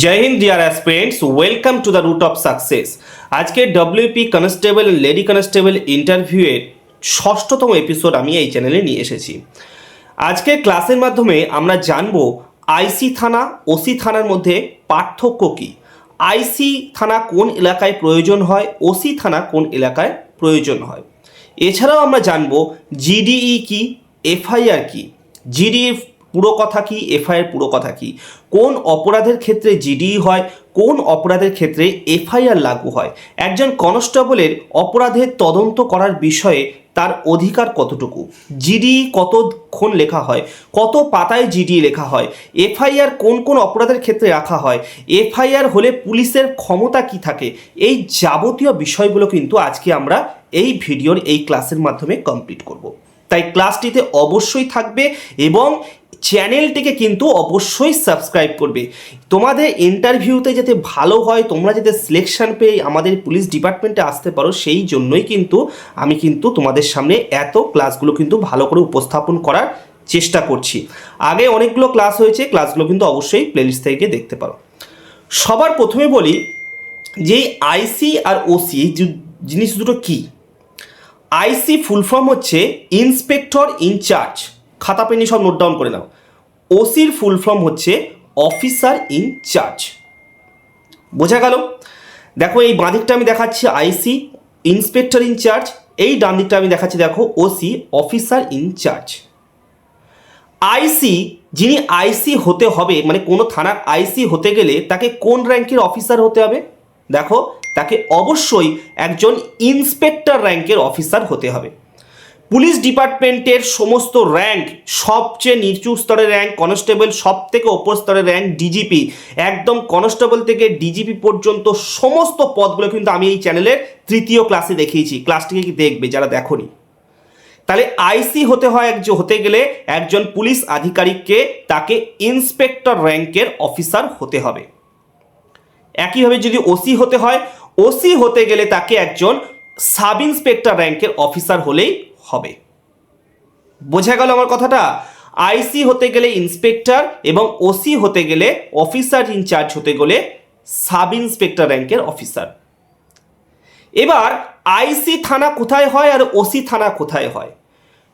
Jai Hind dear aspirants welcome to the root of success আজকে WP constable lady constable ইন্টারভিউয়ের ষষ্ঠতম episode আমি এই চ্যানেলে নিয়ে এসেছি। আজকের ক্লাসের মাধ্যমে আমরা জানব আইসি থানা ওসি থানার মধ্যে পার্থক্য কী? আইসি থানা কোন এলাকায় প্রয়োজন হয়? ওসি থানা কোন এলাকায় প্রয়োজন হয়? এছাড়াও আমরা জানব জিডিই কি? এফআইআর কি? জিডি পুরো কথা কি? এফআইআর পুরো কথা কি? কোন অপরাধের ক্ষেত্রে জিডিই হয়? কোন অপরাধের ক্ষেত্রে এফআইআর লাগু হয়? একজন কনস্টেবলের অপরাধের তদন্ত করার বিষয়ে তার অধিকার কতটুকু? জিডি কতক্ষণ লেখা হয়? কত পাতায় জিডি লেখা হয়? এফআইআর কোন কোন অপরাধের ক্ষেত্রে রাখা হয়? এফআইআর হলে পুলিশের ক্ষমতা কি থাকে? এই যাবতীয় বিষয়গুলো কিন্তু আজকে আমরা এই ভিডিওর এই ক্লাসের মাধ্যমে কমপ্লিট করব। তাই ক্লাসটিতে অবশ্যই থাকবে এবং চ্যানেলটিকে কিন্তু অবশ্যই সাবস্ক্রাইব করবে। তোমাদের ইন্টারভিউতে যাতে ভালো হয়, তোমরা যাতে সিলেকশন পেয়ে আমাদের পুলিশ ডিপার্টমেন্টে আসতে পারো, সেই জন্যই কিন্তু আমি কিন্তু তোমাদের সামনে এত ক্লাসগুলো কিন্তু ভালো করে উপস্থাপন করার চেষ্টা করছি। আগে অনেকগুলো ক্লাস হয়েছে ক্লাসগুলো কিন্তু অবশ্যই প্লেলিস্ট থেকে দেখতে পারো। সবার প্রথমে বলি যে আইসি আর ওসি এই জিনিস দুটো কী? আইসি ফুল ফর্ম হচ্ছে ইন্সপেক্টর ইনচার্জ খাতা পেনি সব নোট ডাউন করে নাও। ওসির ফুল ফর্ম হচ্ছে অফিসার ইনচার্জ বোঝা গেল? দেখো এই বাঁ দিকটা আমি দেখাচ্ছি আইসি, ইন্সপেক্টর ইনচার্জ এই ডান দিকটা আমি দেখাচ্ছি দেখো ওসি, অফিসার ইনচার্জ আইসি, যিনি আইসি হতে হবে মানে কোনো থানার আইসি হতে গেলে তাকে কোন র্যাঙ্কের অফিসার হতে হবে? দেখো, তাকে অবশ্যই একজন ইন্সপেক্টর র্যাঙ্কের অফিসার হতে হবে। পুলিশ ডিপার্টমেন্টের সমস্ত র্যাঙ্ক, সবচেয়ে নিচু স্তরের র্যাঙ্ক, কনস্টেবল সব থেকে ওপর স্তরের র্যাঙ্ক ডিজিপি। একদম কনস্টেবল থেকে ডিজিপি পর্যন্ত সমস্ত পদগুলো কিন্তু আমি এই চ্যানেলের তৃতীয় ক্লাসে দেখিয়েছি। ক্লাসটিকে কি দেখবে যারা দেখোনি? তাহলে আইসি হতে হয় একজন হতে গেলে একজন পুলিশ আধিকারিককে তাকে ইন্সপেক্টর র্যাঙ্কের অফিসার হতে হবে। একইভাবে যদি ওসি হতে হয়, ওসি হতে গেলে তাকে একজন সাব ইন্সপেক্টর র্যাঙ্কের অফিসার হলেই হবে। বোঝা গেল আমার কথাটা? আইসি হতে গেলে ইন্সপেক্টর এবং ওসি হতে গেলে অফিসার ইনচার্জ হতে গেলে সাব ইন্সপেক্টর র্যাঙ্কের অফিসার। এবার আইসি থানা কোথায় হয় আর ওসি থানা কোথায় হয়?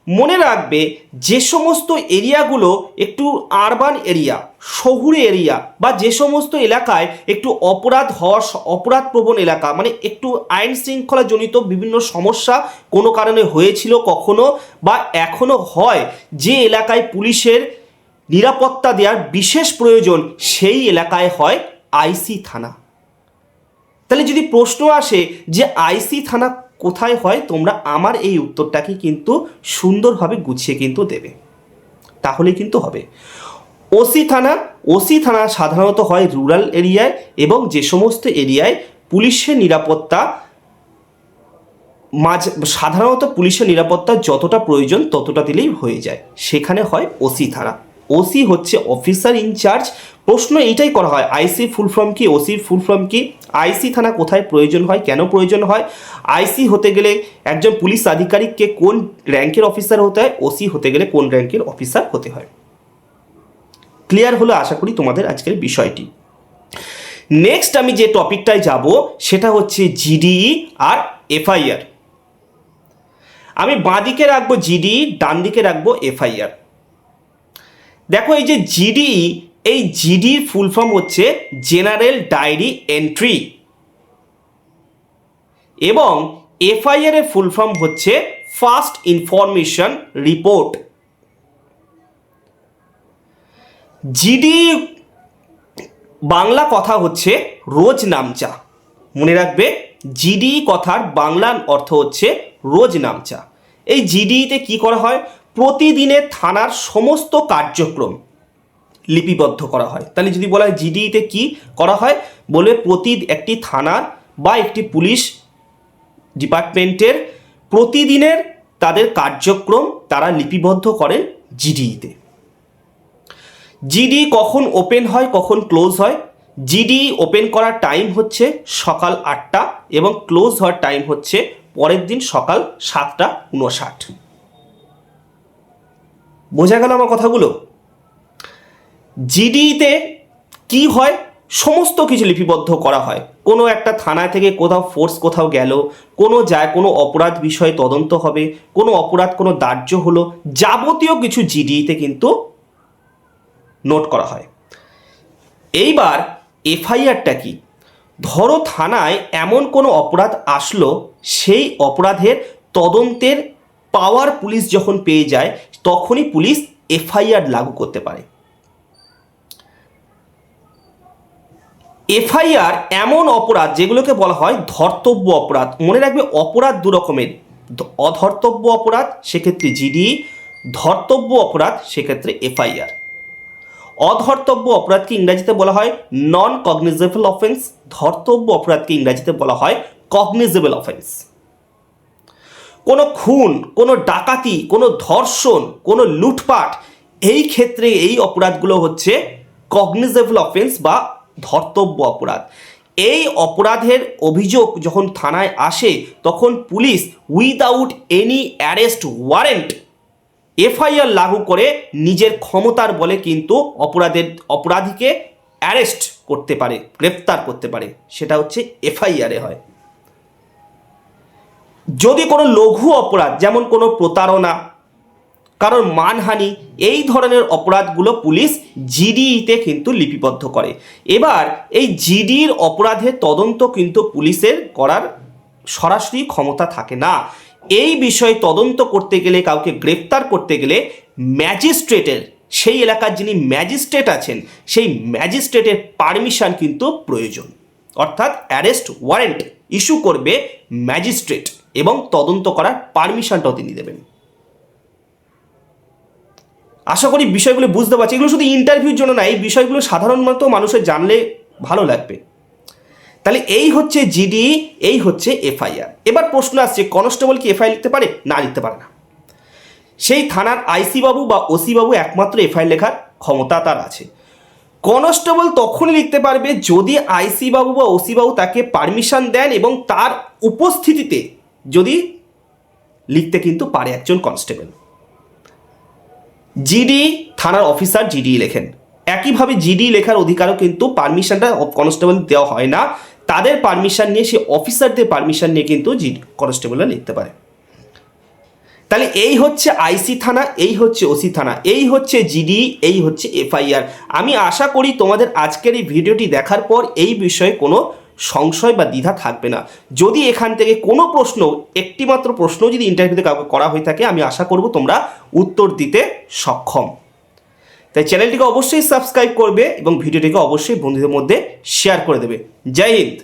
মনে রাখবে যে সমস্ত এরিয়াগুলো একটু আরবান এরিয়া শহুরে এরিয়া বা যে সমস্ত এলাকায় একটু অপরাধ হওয়ার অপরাধ প্রবণ এলাকা মানে একটু আইন শৃঙ্খলা জনিত বিভিন্ন সমস্যা কোনো কারণে হয়েছিল কখনো বা এখনও হয়, যে এলাকায় পুলিশের নিরাপত্তা দেওয়ার বিশেষ প্রয়োজন সেই এলাকায় হয় আইসি থানা। তাহলে যদি প্রশ্ন আসে যে আইসি থানা কোথায় হয় তোমরা আমার এই উত্তরটাকে কিন্তু সুন্দরভাবে গুছিয়ে কিন্তু দেবে। তাহলে কিন্তু হবে। ওসি থানা ওসি থানা সাধারণত হয় রুরাল এরিয়ায় এবং যে সমস্ত এরিয়ায় পুলিশের নিরাপত্তা, মাঝ, সাধারণত পুলিশের নিরাপত্তা যতটা প্রয়োজন ততটা দিলেই হয়ে যায়। সেখানে হয় ওসি থানা। ওসি হচ্ছে অফিসার ইনচার্জ প্রশ্ন এইটাই করা হয় আইসি ফুল ফর্ম কি ওসির ফুল ফর্ম কি? আইসি থানা কোথায় প্রয়োজন হয়, কেন প্রয়োজন হয়? আইসি হতে গেলে একজন পুলিশ আধিকারিককে কোন র্যাঙ্কের অফিসার হতে হয় ওসি হতে গেলে কোন র্যাঙ্কের অফিসার হতে হয়। ক্লিয়ার হলো আশা করি তোমাদের আজকের বিষয়টি। নেক্সট আমি যে টপিকটায় যাব, সেটা হচ্ছে জিডিই আর এফআইআর আমি বাঁ দিকে রাখব জিডিই ডান দিকে রাখব এফআইআর দেখো এই যে জিডি এই জিডির ফুল ফর্ম হচ্ছে জেনারেল ডায়েরি এন্ট্রি এবং এফআইআর এর ফুল ফর্ম হচ্ছে first information report GD Bangla কথা হচ্ছে রোজ নামচা। মনে রাখবে জিডি কথার বাংলা অর্থ হচ্ছে রোজ নামচা। এই জিডিতে কি করা হয়? প্রতিদিনের থানার সমস্ত কার্যক্রম লিপিবদ্ধ করা হয়। তাহলে যদি বলা হয় জিডিতে কি করা হয়? বলে প্রতি একটি থানার বা একটি পুলিশ ডিপার্টমেন্টের প্রতিদিনের তাদের কার্যক্রম তারা লিপিবদ্ধ করেন জিডিইতে জিডি কখন ওপেন হয়, কখন ক্লোজ হয়? জিডি ওপেন করার টাইম হচ্ছে সকাল আটটা এবং ক্লোজ হওয়ার টাইম হচ্ছে পরের দিন সকাল সাতটা উনষাট বোঝা গেল আমার কথাগুলো? জিডিতে কি হয়? সমস্ত কিছু লিপিবদ্ধ করা হয়। কোনো একটা থানায় থেকে কোথাও ফোর্স কোথাও গেল, কোনো যায়, কোনো অপরাধ বিষয়ে তদন্ত হবে, কোনো অপরাধ, কোনো দাহ্য হলো, যাবতীয় কিছু জিডিতে কিন্তু নোট করা হয়। এইবার এফআইআরটা কি? ধরো থানায় এমন কোনো অপরাধ আসলো, সেই অপরাধের তদন্তের পাওয়ার পুলিশ যখন পেয়ে যায়, তখনই পুলিশ এফআইআর লাগু করতে পারে। এফআইআর এমন অপরাধ, যেগুলোকে বলা হয় ধর্তব্য অপরাধ। মনে রাখবে, অপরাধ দু রকমের। অধর্তব্য অপরাধ, সেক্ষেত্রে জিডি, ধর্তব্য অপরাধ, সেক্ষেত্রে এফআইআর। অধর্তব্য অপরাধকে ইংরাজিতে বলা হয় নন কগনিজেবল অফেন্স ধর্তব্য অপরাধকে ইংরাজিতে বলা হয় কগনিজেবল অফেন্স কোনো খুন, কোনো ডাকাতি, কোনো ধর্ষণ, কোনো লুটপাট, এই ক্ষেত্রে এই অপরাধগুলো হচ্ছে কগনিজেবল অফেন্স বা ধর্তব্য অপরাধ। এই অপরাধের অভিযোগ যখন থানায় আসে, তখন police without any arrest warrant FIR লাগু করে নিজের ক্ষমতার বলে কিন্তু অপরাধের, অপরাধীকে অ্যারেস্ট করতে পারে, গ্রেপ্তার করতে পারে। সেটা হচ্ছে এফআইআরে হয়। যদি কোনো লঘু অপরাধ, যেমন কোনো প্রতারণা কারণ মানহানি, এই ধরনের অপরাধগুলো পুলিশ জিডিতে কিন্তু লিপিবদ্ধ করে। এবার এই জিডির অপরাধের তদন্ত কিন্তু পুলিশের করার সরাসরি ক্ষমতা থাকে না। এই বিষয়ে তদন্ত করতে গেলে, কাউকে গ্রেপ্তার করতে গেলে ম্যাজিস্ট্রেটের, সেই এলাকার যিনি ম্যাজিস্ট্রেট আছেন, সেই ম্যাজিস্ট্রেটের পারমিশন কিন্তু প্রয়োজন। অর্থাৎ অ্যারেস্ট ওয়ারেন্ট ইস্যু করবে ম্যাজিস্ট্রেট। এবং তদন্ত করার পারমিশনটাও তিনি দেবেন। আশা করি বিষয়গুলো বুঝতে পারছি। এগুলো শুধু ইন্টারভিউর জন্য না, এই বিষয়গুলো সাধারণত মানুষের জানলে ভালো লাগবে। তাহলে এই হচ্ছে জিডি এই হচ্ছে এফআইআর এবার প্রশ্ন আসছে কনস্টেবল কি এফআইআর লিখতে পারে? না, লিখতে পারে না। সেই থানার আইসি বাবু বা ওসি বাবু একমাত্র এফআইআর লেখার ক্ষমতা তার আছে। কনস্টেবল তখনই লিখতে পারবে যদি আইসি বাবু বা ওসি বাবু তাকে পারমিশন দেন এবং তার উপস্থিতিতে যদি লিখতে কিন্তু পারে একজন কনস্টেবল। জিডি থানার অফিসার জিডি লেখেন। একইভাবে জিডি লেখার অধিকারও কিন্তু পারমিশনটা কনস্টেবল দেওয়া হয় না। তাদের পারমিশন নিয়ে সে অফিসারদের পারমিশন নিয়ে কিন্তু জিডি কনস্টেবলরা লিখতে পারে। তাহলে এই হচ্ছে আইসি থানা, এই হচ্ছে ওসি থানা, এই হচ্ছে জিডি এই হচ্ছে এফআইআর আমি আশা করি তোমাদের আজকের এই ভিডিওটি দেখার পর এই বিষয়ে কোনো সংশয় বা দ্বিধা থাকবে না। যদি এখান থেকে কোনো প্রশ্ন, একটিমাত্র প্রশ্ন যদি ইন্টারভিউতে কাউকে করা হয়ে থাকে, আমি আশা করব তোমরা উত্তর দিতে সক্ষম। তাই চ্যানেলটিকে অবশ্যই সাবস্ক্রাইব করবে এবং ভিডিওটিকে অবশ্যই বন্ধুদের মধ্যে শেয়ার করে দেবে। জয় হিন্দ!